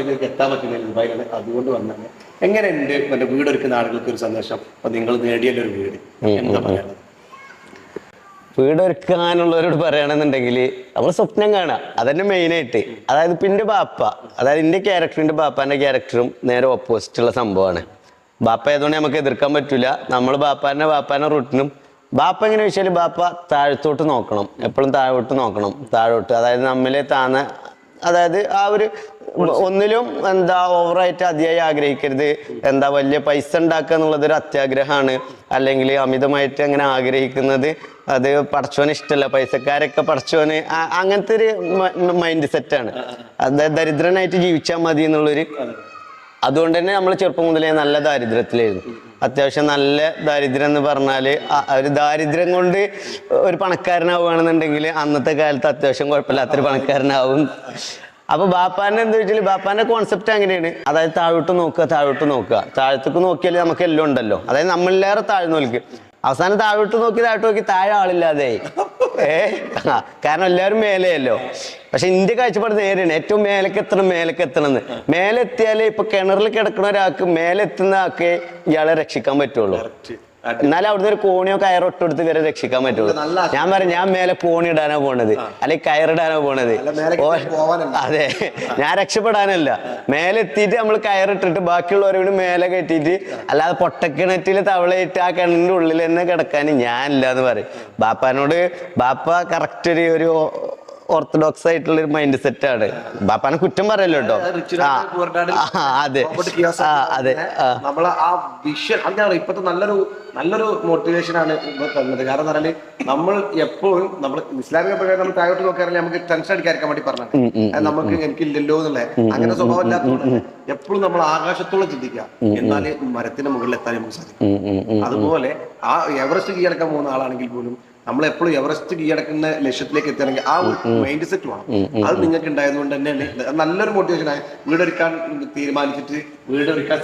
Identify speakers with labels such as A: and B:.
A: ഇതിലേക്ക് എത്താൻ പറ്റുന്ന ദുബായിലാണ് അതുകൊണ്ട് എങ്ങനെ എങ്ങനെയുണ്ട് മറ്റേ വീടൊരുക്കുന്ന ആളുകൾക്ക് ഒരു സന്ദേശം അപ്പൊ നിങ്ങൾ നേടിയല്ലോ ഒരു വീട്. എന്താ പറയുന്നത്
B: വീടൊരുക്കാനുള്ളവരോട് പറയണമെന്നുണ്ടെങ്കിൽ നമ്മൾ സ്വപ്നം കാണുക. അതന്നെ മെയിനായിട്ട് അതായത് എന്റെ ബാപ്പ അതായത് എന്റെ ക്യാരക്ടറിന്റെ ബാപ്പാന്റെ ക്യാരക്ടറും നേരെ ഓപ്പോസിറ്റുള്ള സംഭവമാണ്. ബാപ്പ ആയതുകൊണ്ട് നമുക്ക് എതിർക്കാൻ പറ്റില്ല നമ്മൾ ബാപ്പാന്റെ ബാപ്പാന്റെ റൂട്ടിനും ബാപ്പ എങ്ങനെ വെച്ചാൽ ബാപ്പ താഴത്തോട്ട് നോക്കണം. എപ്പോഴും താഴോട്ട് നോക്കണം. താഴോട്ട്. അതായത് നമ്മളെ താന്ന അതായത് ആ ഒരു ഒന്നിലും എന്താ ഓവറായിട്ട് അതിയായി ആഗ്രഹിക്കരുത്. എന്താ വലിയ പൈസ ഉണ്ടാക്കുക എന്നുള്ളത് ഒരു അത്യാഗ്രഹമാണ്. അല്ലെങ്കിൽ അമിതമായിട്ട് അങ്ങനെ ആഗ്രഹിക്കുന്നത് അത് പടച്ചോന് ഇഷ്ടമല്ല. പൈസക്കാരൊക്കെ പടച്ചോന് അങ്ങനത്തെ ഒരു മൈൻഡ് സെറ്റാണ് അത് ദരിദ്രനായിട്ട് ജീവിച്ചാൽ മതി എന്നുള്ളൊരു അതുകൊണ്ട് തന്നെ നമ്മൾ ചെറുപ്പം മുതലേ നല്ല ദാരിദ്ര്യത്തിലായിരുന്നു. അത്യാവശ്യം നല്ല ദാരിദ്ര്യം എന്ന് പറഞ്ഞാൽ ഒരു ദാരിദ്ര്യം കൊണ്ട് ഒരു പണക്കാരനാവുകയാണെന്നുണ്ടെങ്കിൽ അന്നത്തെ കാലത്ത് അത്യാവശ്യം കുഴപ്പമില്ലാത്തൊരു പണക്കാരനാവും. അപ്പൊ ബാപ്പാന്റെ എന്താ വെച്ചാൽ ബാപ്പാന്റെ കോൺസെപ്റ്റ് അങ്ങനെയാണ്. അതായത് താഴോട്ട് നോക്കുക താഴോട്ട് നോക്കുക. താഴത്തേക്ക് നോക്കിയാൽ നമുക്ക് എല്ലാം ഉണ്ടല്ലോ. അതായത് നമ്മളിലേറെ താഴ്ന്നു നോക്കി. അവസാനം താഴോട്ട് നോക്കി താഴോട്ട് നോക്കി താഴെ ആളില്ലാതെ. ഏ? കാരണം എല്ലാവരും മേലെയല്ലോ. പക്ഷെ ഇന്ത്യ കാഴ്ചപ്പാട് നേരെയാണ്. ഏറ്റവും മേലേക്ക് എത്തണം മേലേക്ക് എത്തണം മേലെത്തിയാലേ ഇപ്പൊ കിണറിൽ കിടക്കുന്ന ഒരാൾക്ക് മേലെത്തുന്ന ആൾക്ക് ഇയാളെ രക്ഷിക്കാൻ പറ്റുള്ളൂ. എന്നാലും അവിടുന്ന് ഒരു കോണിയോ കയറോ ഇട്ടെടുത്ത് വരെ രക്ഷിക്കാൻ പറ്റുള്ളൂ. ഞാൻ പറയാം ഞാൻ മേലെ കോണി ഇടാനാ പോണത് അല്ലെങ്കിൽ കയറിടാനാ പോണത്. അതെ. ഞാൻ രക്ഷപ്പെടാനല്ല. മേലെ എത്തിയിട്ട് നമ്മൾ കയറിട്ടിട്ട് ബാക്കിയുള്ളവരോട് മേലെ കെട്ടിയിട്ട് അല്ലാതെ പൊട്ടക്കിണറ്റിൽ തവളയിട്ട് ആ കിണറിന്റെ ഉള്ളിൽ തന്നെ കിടക്കാൻ ഞാനില്ല എന്ന് പറയും ബാപ്പാനോട് ബാപ്പ കറക്റ്റ് ഒരു ഒരു ഓർത്തഡോക്സ് ആയിട്ടുള്ള ഒരു മൈൻഡ് സെറ്റ് ആണ്. ബാപ്പാനെ കുറ്റം പറയല്ലോ കേട്ടോ അതെ അതെ. ആ
A: നമ്മളെ ആ വിഷൻ അതാണ് ഇപ്പത്തെ നല്ലൊരു നല്ലൊരു മോട്ടിവേഷൻ ആണ് തന്നത്. കാരണം പറഞ്ഞാൽ നമ്മൾ എപ്പോഴും നമ്മൾ ഇസ്ലാമിക പ്രകാരം നമ്മൾ താഴോട്ട് നോക്കാറില്ല നമുക്ക് ടെൻഷൻ അടിക്കാതിരിക്കാൻ വേണ്ടി പറഞ്ഞത്. നമുക്ക് എനിക്കില്ലല്ലോ എന്നുള്ള അങ്ങനെ സ്വഭാവം ഇല്ലാത്തതുകൊണ്ട് എപ്പോഴും നമ്മൾ ആകാശത്തോളം ചിന്തിക്കുക. എന്നാലേ മരത്തിന്റെ മുകളിൽ എത്താൻ നമുക്ക് സാധിക്കും. അതുപോലെ ആ എവറസ്റ്റ് കീഴടക്കാൻ പോകുന്ന ആളാണെങ്കിൽ പോലും നമ്മൾ എപ്പോഴും എവറസ്റ്റ് കീഴടക്കുന്ന ലക്ഷ്യത്തിലേക്ക് എത്തണമെങ്കിൽ ആ ഒരു മൈൻഡ് സെറ്റ് വേണം. അത് നിങ്ങൾക്ക് ഉണ്ടായതുകൊണ്ട് തന്നെയാണ് നല്ലൊരു മോട്ടിവേഷൻ ആയി വീടൊരുക്കാൻ തീരുമാനിച്ചിട്ട് വീടൊരുക്കാൻ